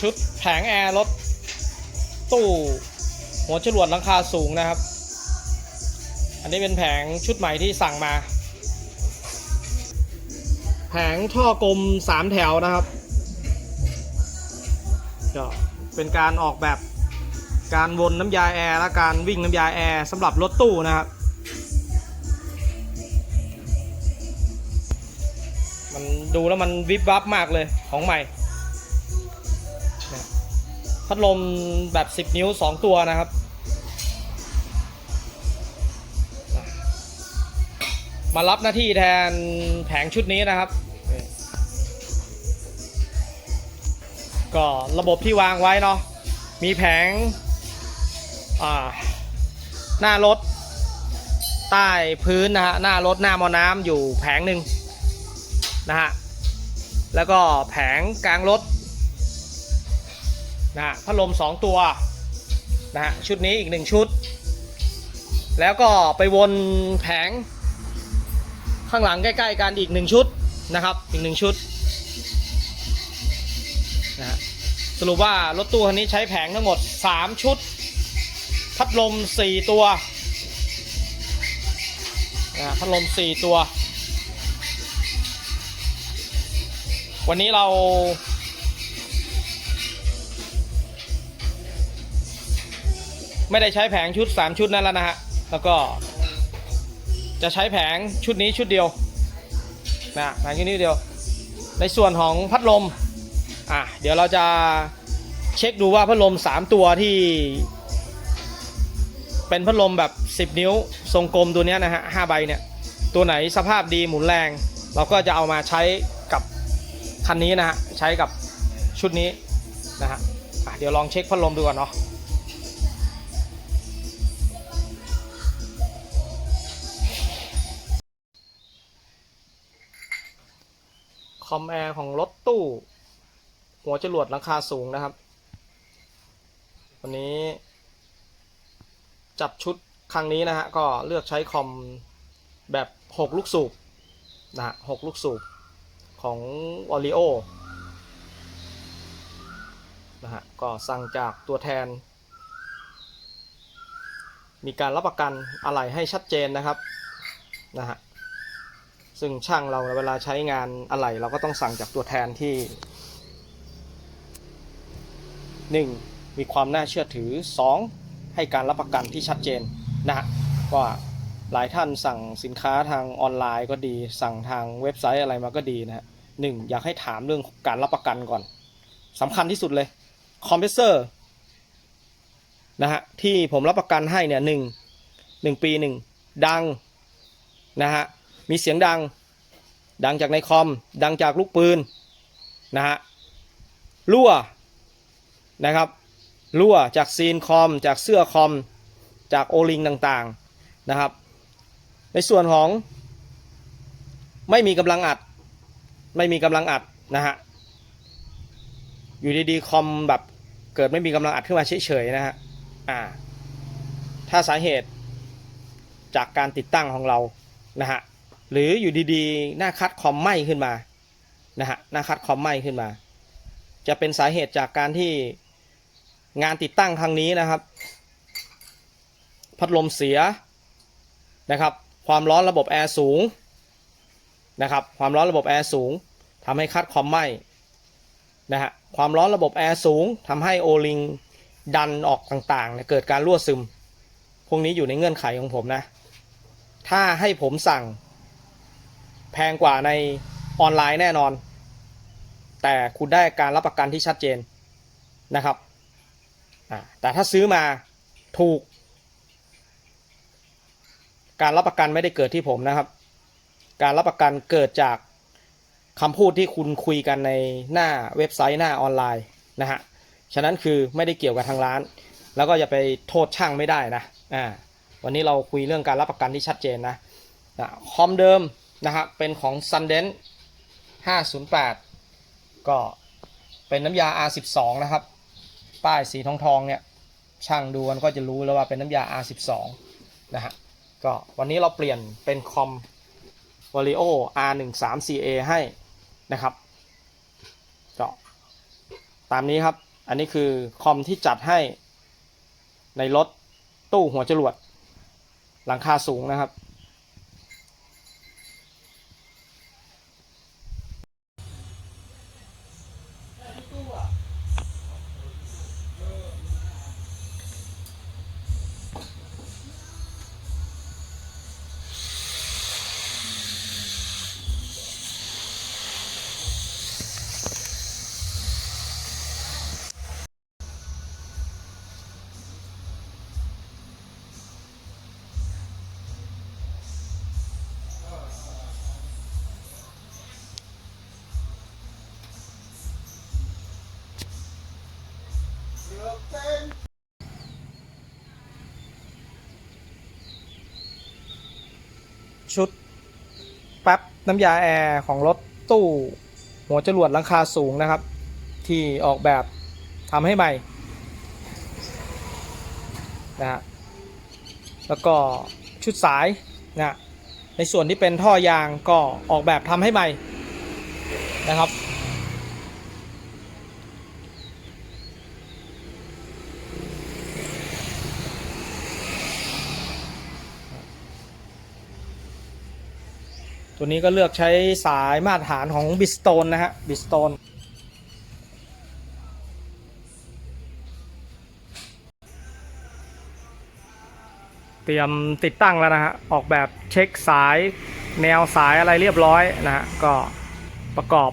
ชุดแผงแอร์รถตู้หัวจรวดหลังคาสูงนะครับ อันนี้เป็นแผงชุดใหม่ที่สั่งมา แผงท่อกลมสามแถวนะครับก็เป็นการออกแบบการวนน้ำยาแอร์และการวิ่งน้ำยาแอร์สำหรับรถตู้นะครับ มันดูแล้วมันวิบวับมากเลยของใหม่ พัดลมแบบ 10 นิ้ว 2 ตัวนะครับ มารับหน้าที่แทนแผงชุดนี้นะครับ ก็ระบบที่วางไว้เนาะมีแผงหน้ารถ ใต้พื้นนะฮะหน้ารถหน้ามอน้ำอยู่แผงหนึ่งนะฮะแล้วก็แผงกลางรถ นะฮะพัดลม 2 ตัวนะฮะชุดนี้อีก 1 ชุด แล้วก็ไปวนแผง ข้างหลังใกล้ๆกันอีกหนึ่งชุดนะครับ อีกหนึ่งชุดนะฮะสรุปว่ารถตู้คันนี้ใช้แผงทั้งหมด 3 ชุด พัดลม 4 ตัวนะฮะพัดลม 4 ตัว วันนี้เรา ไม่ได้ใช้แผงชุด 3 ชุดนั่นแล้วนะฮะ แล้วก็ จะใช้แผงชุดนี้ชุดเดียวนะแผงชุดนี้เดียว ในส่วนของพัดลม อะ เดี๋ยวเราจะเช็คดูว่าพัดลม 3 ตัวที่ เป็นพัดลมแบบ 10 นิ้ว ทรงกลมตัวนี้นะฮะ5ใบเนี่ย ตัวไหนสภาพดีหมุนแรง เราก็จะเอามาใช้กับคันนี้นะฮะ ใช้กับชุดนี้นะฮะะเดี๋ยวลองเช็คพัดลมดูก่อนเนาะ คอมแอร์ของรถตู้ หัวจรวดหลังคาสูงนะครับ วันนี้ จับชุดครั้งนี้นะฮะก็เลือกใช้คอมแบบ 6 ลูกสูบนะฮะ6ลูกสูบของ o r i o นะฮะก็สั่งจากตัวแทน มีการรับประกันอะไหล่ให้ชัดเจนนะครับนะฮะ ซึ่งช่างเราเวลาใช้งานอะไหล่เราก็ต้องสั่งจากตัวแทนที่ 1. มีความน่าเชื่อถือ 2. ให้การรับประกันที่ชัดเจนนะฮะว่าหลายท่านสั่งสินค้าทางออนไลน์ก็ดี สั่งทางเว็บไซต์อะไรมาก็ดีนะฮะหนึ่งอยากให้ถามเรื่องการรับประกันก่อนสำคัญที่สุดเลยคอมเพรสเซอร์นะฮะที่ผมรับประกันให้เนี่ยหนึ่งหนึ่งปีหนึ่งดังนะฮะ มีเสียงดัง ดังจากในคอม ดังจากลูกปืนนะฮะรั่วนะครับรั่วจากซีนคอม จากเสื้อคอม จากโอลิงต่างๆนะครับ ในส่วนของไม่มีกำลังอัด ไม่มีกำลังอัดนะฮะอยู่ดีๆคอมแบบเกิดไม่มีกำลังอัดขึ้นมาเฉยๆนะฮะอ่าถ้าสาเหตุจากการติดตั้งของเรานะฮะ หรืออยู่ดีๆ หน้าคัดคอมไหม้ขึ้นมานะฮะหน้าคัดคอมไหม้ขึ้นมา จะเป็นสาเหตุจากการที่งานติดตั้งครั้งนี้นะครับ พัดลมเสียนะครับ ความร้อนระบบแอร์สูงนะครับ ความร้อนระบบแอร์สูงทำให้คัดคอมไหม้นะฮะความร้อนระบบแอร์สูงทำให้โอลิงดันออกต่างๆ เกิดการรั่วซึม พวกนี้อยู่ในเงื่อนไขของผมนะ ถ้าให้ผมสั่ง แพงกว่าในออนไลน์แน่นอน แต่คุณได้การรับประกันที่ชัดเจนนะครับ แต่ถ้าซื้อมาถูก การรับประกันไม่ได้เกิดที่ผมนะครับ การรับประกันเกิดจากคำพูดที่คุณคุยกันในหน้าเว็บไซต์หน้าออนไลน์นะฮะ ฉะนั้นคือไม่ได้เกี่ยวกับทางร้าน แล้วก็อย่าไปโทษช่างไม่ได้นะ อ่า วันนี้เราคุยเรื่องการรับประกันที่ชัดเจนนะนะคอมเดิม นะครับเป็นของ s u n d e n 508 ก็เป็นน้ำยา R12 นะครับ ป้ายสีทองทองเนี่ยช่างดูกันก็จะรู้แล้วว่าเป็นน้ำยา R12 นะฮะก็วันนี้เราเปลี่ยนเป็นคอม Vario R13CA ให้นะครับก็ตามนี้ครับ อันนี้คือคอมที่จัดให้ในรถตู้หัวจรวดหลังคาสูงนะครับ ชุดแป๊บน้ำยาแอร์ของรถตู้ หัวจรวดลังคาสูงนะครับ ที่ออกแบบทำให้ใหม่นะฮะแล้วก็ชุดสายนะในส่วนที่เป็นท่อยางก็ออกแบบทำให้ใหม่นะครับ ตัวนี้ก็เลือกใช้สายมาตรฐานของบิสโตนนะฮะบิสโตนเตรียมติดตั้งแล้วนะฮะออกแบบเช็คสายแนวสายอะไรเรียบร้อยนะฮะก็ประกอบ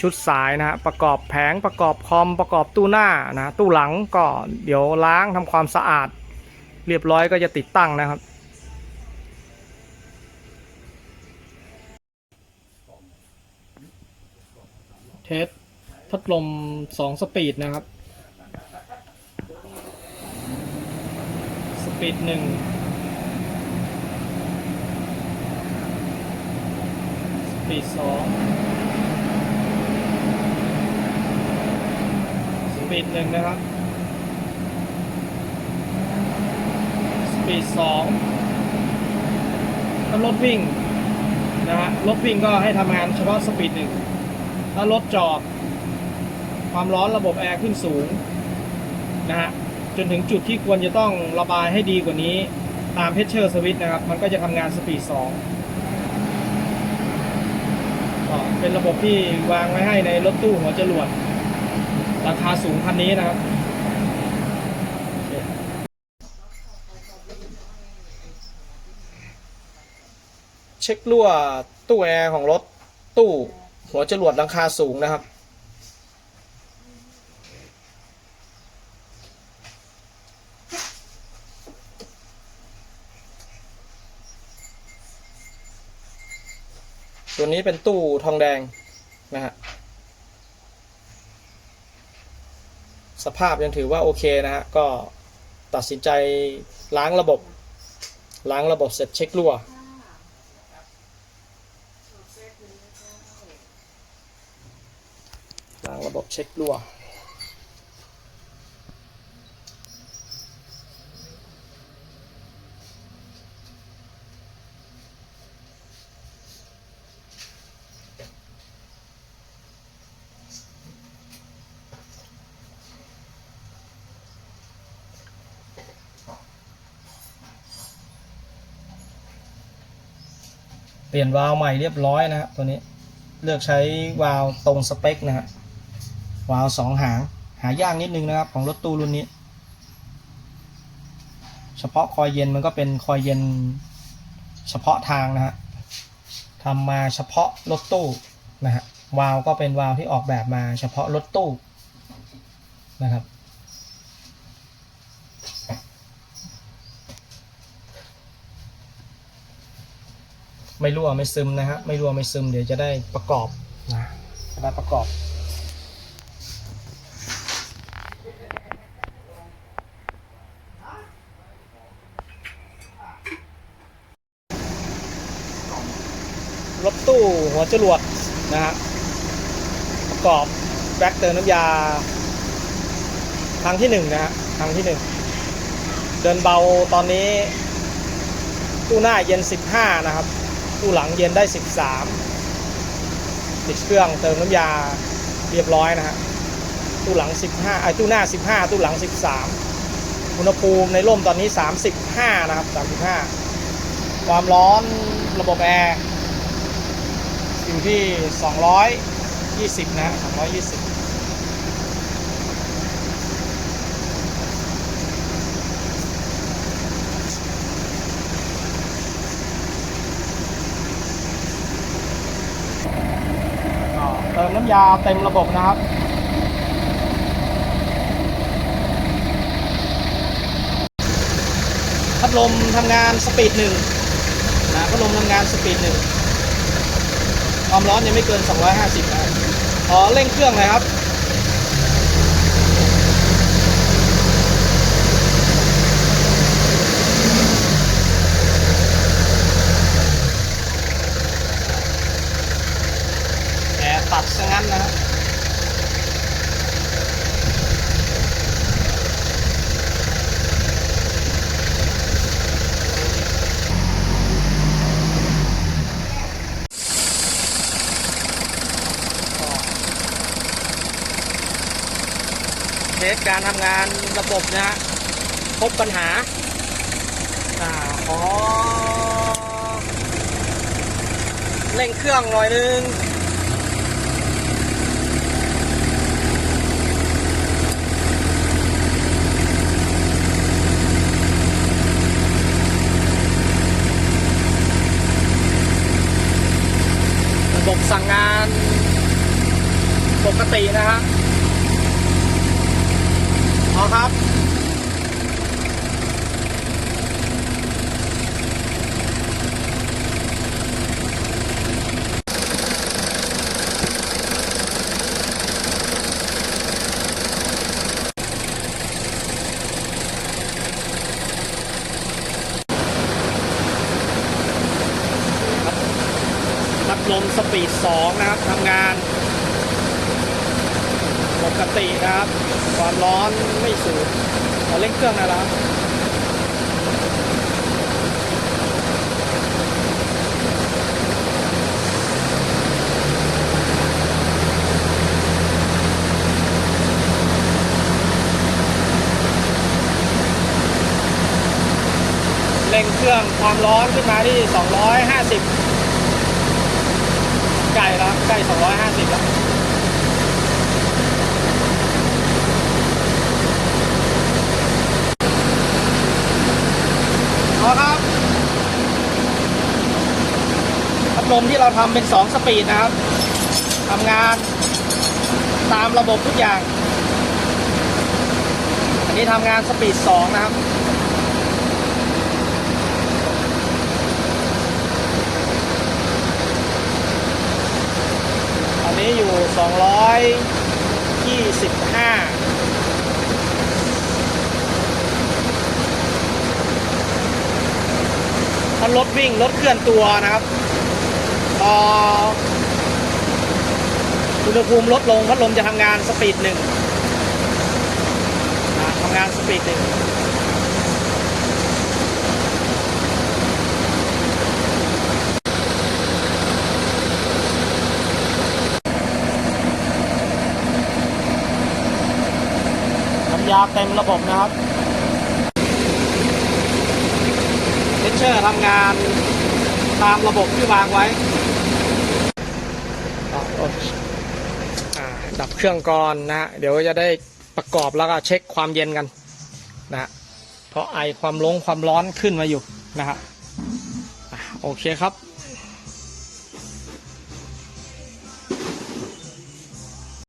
ชุดสายนะฮะประกอบแผงประกอบคอมประกอบตู้หน้านะตู้หลังก็เดี๋ยวล้างทำความสะอาด เรียบร้อยก็จะติดตั้งนะครับ เทสพัดลมสองสปีดนะครับ สปีดหนึ่งสปีดสองสปีดหนึ่งนะครับ สปีดสองถ้ารถวิ่งนะฮะรถวิ่งก็ให้ทำงานเฉพาะสปีดหนึ่ง ถ้ารถจอด ความร้อนระบบแอร์ขึ้นสูงนะฮะจนถึงจุดที่ควรจะต้องระบายให้ดีกว่านี้ตามเพชเชอร์สวิตนะครับ มันก็จะทำงานสปีด2ก็เป็นระบบที่วางไว้ให้ในรถตู้หัวจรวด ราคาสูงคันนี้นะครับเช็ครั่วตู้แอร์ของรถตู้ หัวจรวดหลังคาสูงนะครับ ตัวนี้เป็นตู้ทองแดงนะฮะสภาพยังถือว่าโอเคนะฮะก็ตัดสินใจล้างระบบ ล้างระบบเสร็จเช็ครั่ว ล้างระบบเช็ครั่วเปลี่ยนวาล์วใหม่เรียบร้อยนะครับตัวนี้เลือกใช้วาล์วตรงสเปคนะฮะ วาล์วสองหาง หายากนิดนึงนะครับของรถตู้รุ่นนี้ เฉพาะคอยเย็นมันก็เป็นคอยเย็นเฉพาะทางนะฮะทำมาเฉพาะรถตู้นะฮะวาล์วก็เป็นวาล์วที่ออกแบบมาเฉพาะรถตู้นะครับไม่รั่วไม่ซึมนะฮะไม่รั่วไม่ซึมเดี๋ยวจะได้ประกอบนะจะได้ประกอบ รถตู้หัว จรวดนะฮะประกอบแบ็กเติมน้ำยาครั้งที่หนึ่งนะฮะครั้งที่หนึ่งเดินเบาตอนนี้ตู้หน้าเย็น 15 นะครับตู้หลังเย็นได้ 13ติดเครื่องเติมน้ำยาเรียบร้อยนะฮะตู้หลัง 15ไอ้ตู้หน้า 15 ตู้หลัง 13 อุณหภูมิในร่มตอนนี้ 35 นะครับ 35 ความร้อนระบบแอร์ อยู่ที่ 220 นะ 220เติมน้ำยาเต็มระบบนะครับพัดลมทำงานสปีดหนึ่งนะพัดลมทำงานสปีดหนึ่ง ความร้อนยังไม่เกิน 250นะขอเร่งเครื่องเลยครับแอบตัดซะงั้นนะครับ ทสการทำงานระบบนะฮะพบปัญหาอ่าขอเร่งเครื่องหน่อยนึงระบบสั่งงานปกตินะฮะ ครับพัดลมสปีด 2 นะครับทำงาน ปกตินะครับ ความร้อนไม่สูงขอเร่งเครื่องนะครับเร่งเครื่องความร้อนขึ้นมาที่ 250 ใกล้แล้วใกล้ 250 แล้ว เอาครับพัด ลมที่เราทำเป็น 2 สปีดนะครับทำงานตามระบบทุกอย่าง อันนี้ทำงานสปีด 2 นะครับอันนี้อยู่ 225ถ้ารถวิ่งรถเคลื่อนตัวนะครับ ออุณหภูมิลดลงพัดลมจะทำงานสปีดหนึ่งทำงานสปีดหนึ่งน้ำยาเต็มระบบนะครับเทชเชอร์ทำงานตามระบบที่วางไว้ ดับเครื่องก่อนนะฮะเดี๋ยวจะได้ประกอบแล้วก็เช็คความเย็นกันนะเพราะไอความลงความร้อนขึ้นมาอยู่นะฮะโอเคครับ